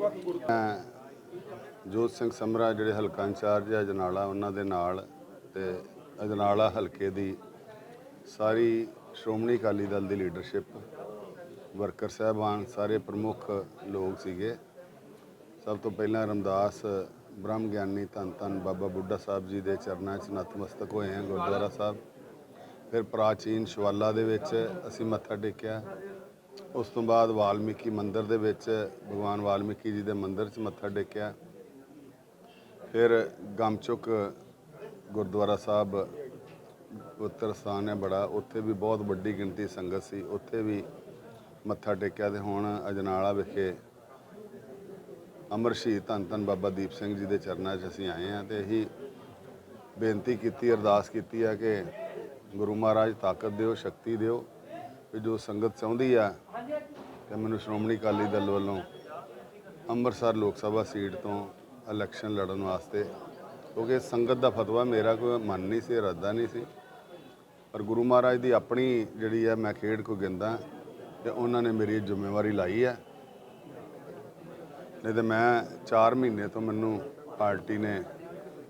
ਮੈਂ ਜੋਤ ਸਿੰਘ ਸਮਰਾ, ਜਿਹੜੇ ਹਲਕਾ ਇੰਚਾਰਜ ਆ, ਅਜਨਾਲਾ, ਉਹਨਾਂ ਦੇ ਨਾਲ ਤੇ ਅਜਨਾਲਾ ਹਲਕੇ ਦੀ ਸਾਰੀ ਸ਼੍ਰੋਮਣੀ ਅਕਾਲੀ ਦਲ ਦੀ ਲੀਡਰਸ਼ਿਪ ਵਰਕਰ ਸਾਹਿਬਾਨ, ਸਾਰੇ ਪ੍ਰਮੁੱਖ ਲੋਕ ਸੀਗੇ। ਸਭ ਤੋਂ ਪਹਿਲਾਂ ਰਮਦਾਸ ਬ੍ਰਹਮ ਗਿਆਨੀ ਧੰਨ ਧੰਨ ਬਾਬਾ ਬੁੱਢਾ ਸਾਹਿਬ ਜੀ ਦੇ ਚਰਨਾਂ 'ਚ ਨਤਮਸਤਕ ਹੋਏ ਹਾਂ ਗੁਰਦੁਆਰਾ ਸਾਹਿਬ। ਫਿਰ ਪ੍ਰਾਚੀਨ ਸ਼ਿਵਾਲਾ ਦੇ ਵਿੱਚ ਅਸੀਂ ਮੱਥਾ ਟੇਕਿਆ। ਉਸ ਤੋਂ ਬਾਅਦ ਵਾਲਮੀਕੀ ਮੰਦਿਰ ਦੇ ਵਿੱਚ, ਭਗਵਾਨ ਵਾਲਮੀਕੀ ਜੀ ਦੇ ਮੰਦਿਰ 'ਚ ਮੱਥਾ ਟੇਕਿਆ। ਫਿਰ ਗਮਚੁਕ ਗੁਰਦੁਆਰਾ ਸਾਹਿਬ ਉੱਤਰ ਸਥਾਨ ਹੈ ਬੜਾ। ਉੱਥੇ ਵੀ ਬਹੁਤ ਵੱਡੀ ਗਿਣਤੀ ਸੰਗਤ ਸੀ। ਉੱਥੇ ਵੀ ਮੱਥਾ ਟੇਕਿਆ ਤੇ ਹੁਣ ਅਜਨਾਲਾ ਵਿਖੇ ਅਮਰ ਸ਼ਹੀਦ ਧੰਨ ਧੰਨ ਬਾਬਾ ਦੀਪ ਸਿੰਘ ਜੀ ਦੇ ਚਰਨਾਂ 'ਚ ਅਸੀਂ ਆਏ ਹਾਂ ਤੇ ਇਹੀ ਬੇਨਤੀ ਕੀਤੀ, ਅਰਦਾਸ ਕੀਤੀ ਆ ਕਿ ਗੁਰੂ ਮਹਾਰਾਜ ਤਾਕਤ ਦਿਓ, ਸ਼ਕਤੀ ਦਿਓ। ਵੀ ਜੋ ਸੰਗਤ ਚਾਹੁੰਦੀ ਆ ਕਿ ਮੈਨੂੰ ਸ਼੍ਰੋਮਣੀ ਅਕਾਲੀ ਦਲ ਵੱਲੋਂ ਅੰਮ੍ਰਿਤਸਰ ਲੋਕ ਸਭਾ ਸੀਟ ਤੋਂ ਇਲੈਕਸ਼ਨ ਲੜਨ ਵਾਸਤੇ, ਕਿਉਂਕਿ ਸੰਗਤ ਦਾ ਫਤਵਾ ਮੇਰਾ ਕੋਈ ਮਨ ਨਹੀਂ ਸੀ ਰੱਦਾ ਨਹੀਂ ਸੀ। ਪਰ ਗੁਰੂ ਮਹਾਰਾਜ ਦੀ ਆਪਣੀ ਜਿਹੜੀ ਹੈ ਮੈਂ ਖੇਡ ਕੋ ਗਿੰਦਾ ਤੇ ਉਹਨਾਂ ਨੇ ਮੇਰੀ ਜ਼ਿੰਮੇਵਾਰੀ ਲਾਈ ਹੈ ਨਹੀਂ ਤੇ ਮੈਂ 4 ਮਹੀਨੇ ਤੋਂ ਮੈਨੂੰ ਪਾਰਟੀ ਨੇ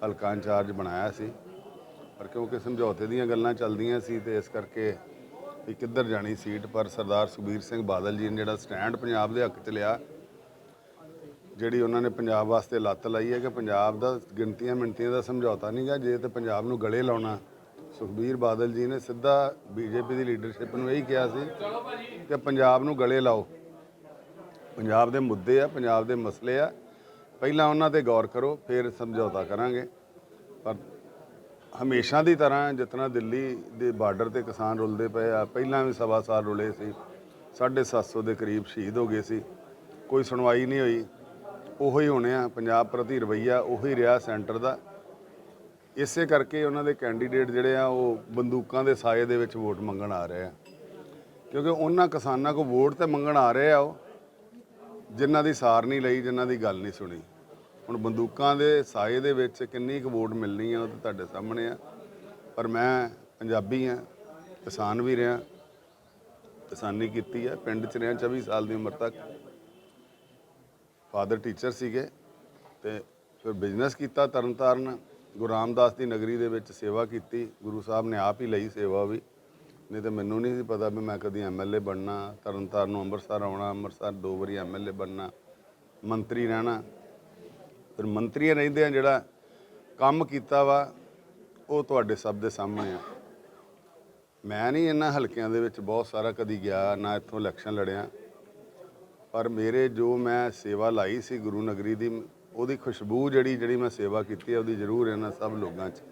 ਹਲਕਾ ਇੰਚਾਰਜ ਬਣਾਇਆ ਸੀ। ਪਰ ਕਿਉਂਕਿ ਸਮਝੌਤੇ ਦੀਆਂ ਗੱਲਾਂ ਚੱਲਦੀਆਂ ਸੀ ਤੇ ਇਸ ਕਰਕੇ ਵੀ ਕਿੱਧਰ ਜਾਣੀ ਸੀਟ, ਪਰ ਸਰਦਾਰ ਸੁਖਬੀਰ ਸਿੰਘ ਬਾਦਲ ਜੀ ਨੇ ਜਿਹੜਾ ਸਟੈਂਡ ਪੰਜਾਬ ਦੇ ਹੱਕ 'ਚ ਲਿਆ, ਜਿਹੜੀ ਉਹਨਾਂ ਨੇ ਪੰਜਾਬ ਵਾਸਤੇ ਲੱਤ ਲਾਈ ਹੈ ਕਿ ਪੰਜਾਬ ਦਾ ਗਿਣਤੀਆਂ ਮਿੰਟੀਆਂ ਦਾ ਸਮਝੌਤਾ ਨਹੀਂਗਾ ਜੇ ਤੇ ਪੰਜਾਬ ਨੂੰ ਗਲੇ ਲਾਉਣਾ। ਸੁਖਬੀਰ ਬਾਦਲ ਜੀ ਨੇ ਸਿੱਧਾ ਬੀਜੇਪੀ ਦੀ ਲੀਡਰਸ਼ਿਪ ਨੂੰ ਇਹੀ ਕਿਹਾ ਸੀ ਕਿ ਪੰਜਾਬ ਨੂੰ ਗਲੇ ਲਾਓ। ਪੰਜਾਬ ਦੇ ਮੁੱਦੇ ਆ, ਪੰਜਾਬ ਦੇ ਮਸਲੇ ਆ। ਪਹਿਲਾਂ ਉਹਨਾਂ ਤੇ ਗੌਰ ਕਰੋ, ਫਿਰ ਸਮਝੌਤਾ ਕਰਾਂਗੇ। ਪਰ ਹਮੇਸ਼ਾ ਦੀ ਤਰ੍ਹਾਂ ਜਿਤਨਾ ਦਿੱਲੀ ਦੇ ਬਾਰਡਰ ਤੇ ਕਿਸਾਨ ਰੁਲਦੇ ਪਏ ਆ, ਪਹਿਲਾਂ ਵੀ ਸਵਾ ਸਾਲ ਰੁਲੇ ਸੀ 750 ਦੇ ਕਰੀਬ ਸ਼ਹੀਦ ਹੋ ਗਏ ਸੀ। ਕੋਈ ਸੁਣਵਾਈ ਨਹੀਂ ਹੋਈ। ਉਹੀ ਹੋਣੇ ਆ, ਪੰਜਾਬ ਪ੍ਰਤੀ ਰਵਈਆ ਉਹੀ ਰਿਹਾ ਸੈਂਟਰ ਦਾ। ਇਸੇ ਕਰਕੇ ਉਹਨਾਂ ਦੇ ਕੈਂਡੀਡੇਟ ਜਿਹੜੇ ਆ, ਉਹ ਬੰਦੂਕਾਂ ਦੇ ਸਾਏ ਦੇ ਵਿੱਚ ਵੋਟ ਮੰਗਣ ਆ ਰਹੇ ਆ। ਕਿਉਂਕਿ ਉਹਨਾਂ ਕਿਸਾਨਾਂ ਕੋ ਵੋਟ ਤੇ ਮੰਗਣ ਆ ਰਹੇ ਆ ਉਹ, ਜਿਨ੍ਹਾਂ ਦੀ ਸਾਰ ਨਹੀਂ ਲਈ, ਜਿਨ੍ਹਾਂ ਦੀ ਗੱਲ ਨਹੀਂ ਸੁਣੀ। ਹੁਣ ਬੰਦੂਕਾਂ ਦੇ ਸਾਏ ਦੇ ਵਿੱਚ ਕਿੰਨੀ ਕੁ ਵੋਟ ਮਿਲਣੀ ਆ ਉਹ ਤਾਂ ਤੁਹਾਡੇ ਸਾਹਮਣੇ ਆ। ਪਰ ਮੈਂ ਪੰਜਾਬੀ ਆ, ਕਿਸਾਨ ਵੀ ਰਿਹਾ, ਕਿਸਾਨੀ ਕੀਤੀ ਆ, ਪਿੰਡ 'ਚ ਰਿਹਾ 24 ਸਾਲ ਦੀ ਉਮਰ ਤੱਕ। ਫਾਦਰ ਟੀਚਰ ਸੀਗੇ ਤੇ ਫਿਰ ਬਿਜ਼ਨਸ ਕੀਤਾ ਤਰਨਤਾਰਨ। ਗੁਰੂ ਰਾਮਦਾਸ ਦੀ ਨਗਰੀ ਦੇ ਵਿੱਚ ਸੇਵਾ ਕੀਤੀ, ਗੁਰੂ ਸਾਹਿਬ ਨੇ ਆਪ ਹੀ ਲਈ ਸੇਵਾ ਵੀ। ਨਹੀਂ ਤੇ ਮੈਨੂੰ ਨਹੀਂ ਸੀ ਪਤਾ ਵੀ ਮੈਂ ਕਦੀ ਐਮਐਲਏ ਬਣਨਾ, ਤਰਨਤਾਰਨ ਨੂੰ ਅੰਮ੍ਰਿਤਸਰ ਆਉਣਾ, ਅੰਮ੍ਰਿਤਸਰ ਦੋ ਵਾਰੀ ਐਮਐਲਏ ਬਣਨਾ, ਮੰਤਰੀ ਰਹਿਣਾ। ਫਿਰ ਮੰਤਰੀ ਰਹਿੰਦੇ ਆ ਜਿਹੜਾ ਕੰਮ ਕੀਤਾ ਵਾ, ਉਹ ਤੁਹਾਡੇ ਸਭ ਦੇ ਸਾਹਮਣੇ ਆ। ਮੈਂ ਨਹੀਂ ਇਹਨਾਂ ਹਲਕਿਆਂ ਦੇ ਵਿੱਚ ਬਹੁਤ ਸਾਰਾ ਕਦੀ ਗਿਆ, ਨਾ ਇੱਥੋਂ ਇਲੈਕਸ਼ਨ ਲੜਿਆ। ਪਰ ਮੇਰੇ ਜੋ ਮੈਂ ਸੇਵਾ ਲਾਈ ਸੀ ਗੁਰੂ ਨਗਰੀ ਦੀ, ਉਹਦੀ ਖੁਸ਼ਬੂ ਜਿਹੜੀ ਜਿਹੜੀ ਮੈਂ ਸੇਵਾ ਕੀਤੀ ਹੈ ਉਹਦੀ ਜ਼ਰੂਰ ਇਹਨਾਂ ਸਭ ਲੋਕਾਂ 'ਚ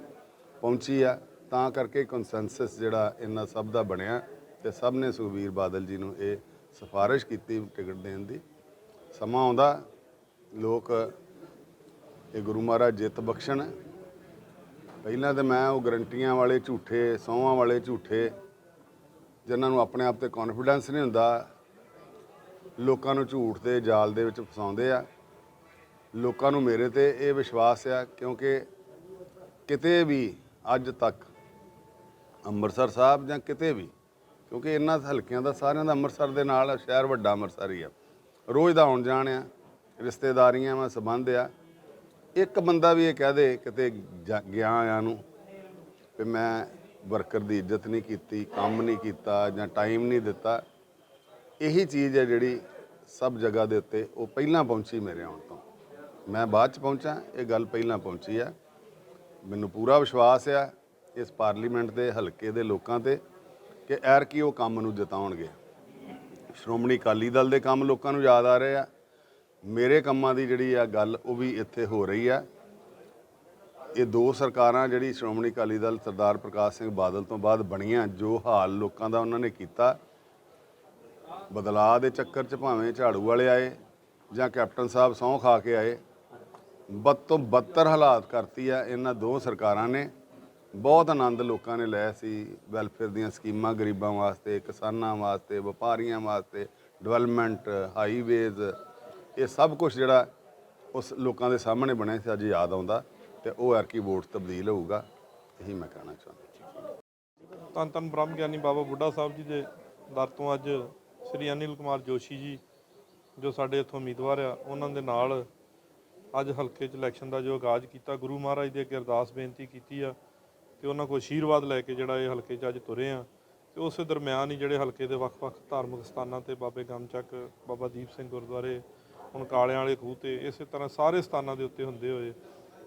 ਪਹੁੰਚੀ ਆ। ਤਾਂ ਕਰਕੇ ਕੰਸੈਂਸਸ ਜਿਹੜਾ ਇਹਨਾਂ ਸਭ ਦਾ ਬਣਿਆ ਤੇ ਸਭ ਨੇ ਸੁਖਬੀਰ ਬਾਦਲ ਜੀ ਨੂੰ ਇਹ ਸਿਫਾਰਿਸ਼ ਕੀਤੀ ਟਿਕਟ ਦੇਣ ਦੀ। ਸਮਾਂ ਆਉਂਦਾ, ਲੋਕ ਇਹ ਗੁਰੂ ਮਹਾਰਾਜ ਜਿੱਤ ਬਖਸ਼ਣ। ਪਹਿਲਾਂ ਤਾਂ ਮੈਂ ਉਹ ਗਰੰਟੀਆਂ ਵਾਲੇ ਝੂਠੇ ਸੌਹਾਂ ਵਾਲੇ ਝੂਠੇ, ਜਿਨ੍ਹਾਂ ਨੂੰ ਆਪਣੇ ਆਪ ਤੇ ਕੌਨਫੀਡੈਂਸ ਨਹੀਂ ਹੁੰਦਾ, ਲੋਕਾਂ ਨੂੰ ਝੂਠ ਦੇ ਜਾਲ ਦੇ ਵਿੱਚ ਫਸਾਉਂਦੇ ਆ। ਲੋਕਾਂ ਨੂੰ ਮੇਰੇ ਤੇ ਇਹ ਵਿਸ਼ਵਾਸ ਆ, ਕਿਉਂਕਿ ਕਿਤੇ ਵੀ ਅੱਜ ਤੱਕ ਅੰਮ੍ਰਿਤਸਰ ਸਾਹਿਬ ਜਾਂ ਕਿਤੇ ਵੀ, ਕਿਉਂਕਿ ਇਹਨਾਂ ਹਲਕਿਆਂ ਦਾ ਸਾਰਿਆਂ ਦਾ ਅੰਮ੍ਰਿਤਸਰ ਦੇ ਨਾਲ, ਸ਼ਹਿਰ ਵੱਡਾ ਅੰਮ੍ਰਿਤਸਰ ਹੀ ਆ। ਰੋਜ਼ ਦਾ ਆਉਣ ਜਾਣ ਆ, ਰਿਸ਼ਤੇਦਾਰੀਆਂ ਵਾ, ਸੰਬੰਧ ਆ। ਇੱਕ ਬੰਦਾ ਵੀ ਇਹ ਕਹਿ ਦੇ ਕਿਤੇ ਜਾ- ਗਿਆ ਆ ਨੂੰ ਵੀ ਮੈਂ ਵਰਕਰ ਦੀ ਇੱਜ਼ਤ ਨਹੀਂ ਕੀਤੀ, ਕੰਮ ਨਹੀਂ ਕੀਤਾ ਜਾਂ ਟਾਈਮ ਨਹੀਂ ਦਿੱਤਾ। ਇਹੀ ਚੀਜ਼ ਹੈ ਜਿਹੜੀ ਸਭ ਜਗ੍ਹਾ ਦੇ ਉੱਤੇ ਉਹ ਪਹਿਲਾਂ ਪਹੁੰਚੀ ਮੇਰੇ ਆਉਣ ਤੋਂ। ਮੈਂ ਬਾਅਦ ਚ ਪਹੁੰਚਾ, ਇਹ ਗੱਲ ਪਹਿਲਾਂ ਪਹੁੰਚੀ ਆ। ਮੈਨੂੰ ਪੂਰਾ ਵਿਸ਼ਵਾਸ ਆ ਇਸ ਪਾਰਲੀਮੈਂਟ ਦੇ ਹਲਕੇ ਦੇ ਲੋਕਾਂ ਤੇ ਕਿ ਐਰ ਕੀ ਉਹ ਕੰਮ ਨੂੰ ਜਿਤਾਉਣਗੇ। ਸ਼੍ਰੋਮਣੀ ਅਕਾਲੀ ਦਲ ਦੇ ਕੰਮ ਲੋਕਾਂ ਨੂੰ ਯਾਦ ਆ ਰਹੇ ਆ। ਮੇਰੇ ਕੰਮਾਂ ਦੀ ਜਿਹੜੀ ਆ ਗੱਲ ਉਹ ਵੀ ਇੱਥੇ ਹੋ ਰਹੀ ਆ। ਇਹ ਦੋ ਸਰਕਾਰਾਂ ਜਿਹੜੀ ਸ਼੍ਰੋਮਣੀ ਅਕਾਲੀ ਦਲ ਸਰਦਾਰ ਪ੍ਰਕਾਸ਼ ਸਿੰਘ ਬਾਦਲ ਤੋਂ ਬਾਅਦ ਬਣੀਆਂ, ਜੋ ਹਾਲ ਲੋਕਾਂ ਦਾ ਉਹਨਾਂ ਨੇ ਕੀਤਾ। ਬਦਲਾਅ ਦੇ ਚੱਕਰ 'ਚ ਭਾਵੇਂ ਝਾੜੂ ਵਾਲੇ ਆਏ ਜਾਂ ਕੈਪਟਨ ਸਾਹਿਬ ਸਹੁੰ ਖਾ ਕੇ ਆਏ ਬਦ ਤੋਂ ਬੱਤਰ ਹਾਲਾਤ ਕਰਤੀ ਆ ਇਹਨਾਂ ਦੋ ਸਰਕਾਰਾਂ ਨੇ। ਬਹੁਤ ਆਨੰਦ ਲੋਕਾਂ ਨੇ ਲਿਆ ਸੀ ਵੈਲਫੇਅਰ ਦੀਆਂ ਸਕੀਮਾਂ ਗਰੀਬਾਂ ਵਾਸਤੇ, ਕਿਸਾਨਾਂ ਵਾਸਤੇ, ਵਪਾਰੀਆਂ ਵਾਸਤੇ, ਡਿਵੈਲਪਮੈਂਟ, ਹਾਈਵੇਜ਼ ਇਹ ਸਭ ਕੁਝ ਜਿਹੜਾ ਉਸ ਲੋਕਾਂ ਦੇ ਸਾਹਮਣੇ ਬਣਿਆ ਸੀ, ਅੱਜ ਯਾਦ ਆਉਂਦਾ ਤੇ ਉਹ ਐਰਕੀ ਵੋਟ ਤਬਦੀਲ ਹੋਊਗਾ, ਇਹੀ ਮੈਂ ਕਹਿਣਾ ਚਾਹੁੰਦਾ। ਧੰਨ ਧੰਨ ਬ੍ਰਹਮ ਗਿਆਨੀ ਬਾਬਾ ਬੁੱਢਾ ਸਾਹਿਬ ਜੀ ਦੇ ਦਰ ਤੋਂ ਅੱਜ ਸ੍ਰੀ ਅਨਿਲ ਕੁਮਾਰ ਜੋਸ਼ੀ ਜੀ, ਜੋ ਸਾਡੇ ਇੱਥੋਂ ਉਮੀਦਵਾਰ ਆ, ਉਹਨਾਂ ਦੇ ਨਾਲ ਅੱਜ ਹਲਕੇ 'ਚ ਇਲੈਕਸ਼ਨ ਦਾ ਜੋ ਆਗਾਜ਼ ਕੀਤਾ, ਗੁਰੂ ਮਹਾਰਾਜ ਦੇ ਅੱਗੇ ਅਰਦਾਸ ਬੇਨਤੀ ਕੀਤੀ ਆ ਤੇ ਉਹਨਾਂ ਕੋਲ ਆਸ਼ੀਰਵਾਦ ਲੈ ਕੇ ਜਿਹੜਾ ਇਹ ਹਲਕੇ 'ਚ ਅੱਜ ਤੁਰੇ ਆ। ਤੇ ਉਸੇ ਦਰਮਿਆਨ ਹੀ ਜਿਹੜੇ ਹਲਕੇ ਦੇ ਵੱਖ-ਵੱਖ ਧਾਰਮਿਕ ਸਥਾਨਾਂ ਤੇ ਬਾਬੇ ਗਮਚੱਕ ਬਾਬਾ ਦੀਪ ਸਿੰਘ ਗੁਰਦੁਆਰੇ ਹੁਣ ਕਾਲਿਆਂ ਵਾਲੇ ਖੂਹ ਤੇ ਇਸੇ ਤਰ੍ਹਾਂ ਸਾਰੇ ਸਥਾਨਾਂ ਦੇ ਉੱਤੇ ਹੁੰਦੇ ਹੋਏ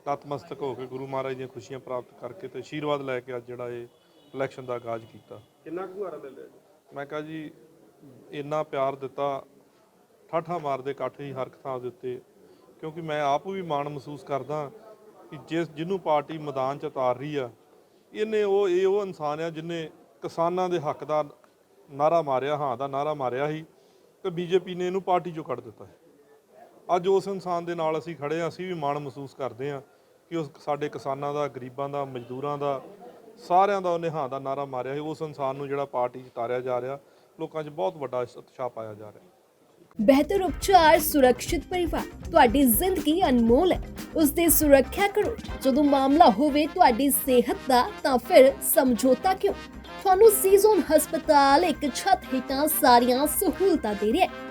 ਨਤਮਸਤਕ ਹੋ ਕੇ ਗੁਰੂ ਮਹਾਰਾਜ ਦੀਆਂ ਖੁਸ਼ੀਆਂ ਪ੍ਰਾਪਤ ਕਰਕੇ ਤੇ ਆਸ਼ੀਰਵਾਦ ਲੈ ਕੇ ਅੱਜ ਜਿਹੜਾ ਇਹ ਇਲੈਕਸ਼ਨ ਦਾ ਆਗਾਜ਼ ਕੀਤਾ। ਕਿੰਨਾ ਕੁ ਹੁਆਰਾ ਮਿਲ ਰਿਹਾ ਜੀ? ਮੈਂ ਕਹਾਂ ਜੀ ਇੰਨਾ ਪਿਆਰ ਦਿੱਤਾ ਠਾਠਾ ਮਾਰਦੇ ਇਕੱਠ ਹੀ ਹਰ ਥਾਂ ਦੇ ਉੱਤੇ ਕਿਉਂਕਿ ਮੈਂ ਆਪ ਵੀ ਮਾਣ ਮਹਿਸੂਸ ਕਰਦਾ ਕਿ ਜਿਸ ਜਿਹਨੂੰ ਪਾਰਟੀ ਮੈਦਾਨ 'ਚ ਉਤਾਰ ਰਹੀ ਆ ਇਹਨੇ ਉਹ ਇਹ ਉਹ ਇਨਸਾਨ ਆ ਜਿਹਨੇ ਕਿਸਾਨਾਂ ਦੇ ਹੱਕ ਦਾ ਨਾਰਾ ਮਾਰਿਆ ਹਾਂ ਦਾ ਨਾਰਾ ਮਾਰਿਆ ਸੀ ਤੇ ਬੀਜੇਪੀ ਨੇ ਇਹਨੂੰ ਪਾਰਟੀ 'ਚੋਂ ਕੱਢ ਦਿੱਤਾ। ਹੈ ਅੱਜ ਉਸ ਇਨਸਾਨ ਦੇ ਨਾਲ ਅਸੀਂ ਖੜੇ ਹਾਂ, ਅਸੀਂ ਵੀ ਮਾਣ ਮਹਿਸੂਸ ਕਰਦੇ ਹਾਂ ਕਿ ਉਸ ਸਾਡੇ ਕਿਸਾਨਾਂ ਦਾ, ਗਰੀਬਾਂ ਦਾ, ਮਜ਼ਦੂਰਾਂ ਦਾ, ਸਾਰਿਆਂ ਦਾ ਉਹਨੇ ਹਾਂ ਦਾ ਨਾਰਾ ਮਾਰਿਆ ਸੀ। ਉਸ ਇਨਸਾਨ ਨੂੰ ਜਿਹੜਾ ਪਾਰਟੀ 'ਚ ਉਤਾਰਿਆ ਜਾ ਰਿਹਾ, ਲੋਕਾਂ 'ਚ ਬਹੁਤ ਵੱਡਾ ਉਤਸ਼ਾਹ ਪਾਇਆ ਜਾ ਰਿਹਾ। ਬਿਹਤਰ ਉਪਚਾਰ, ਸੁਰੱਖਿਅਤ ਪਰਿਵਾਰ, ਤੁਹਾਡੀ ਜ਼ਿੰਦਗੀ ਅਨਮੋਲ ਹੈ। ਉਸ ਦੀ ਸੁਰੱਖਿਆ ਕਰੋ। ਜਦੋਂ ਮਾਮਲਾ ਹੋਵੇ ਤੁਹਾਡੀ ਸਿਹਤ ਦਾ, ਤਾਂ ਫਿਰ ਸਮਝੌਤਾ ਕਿਉਂ? ਤੁਹਾਨੂੰ ਸੀਜ਼ਨ ਹਸਪਤਾਲ ਇੱਕ ਛੱਤ ਹੇਠਾਂ ਸਾਰੀਆਂ ਸਹੂਲਤਾਂ ਦੇ ਰਿਹਾ ਹੈ।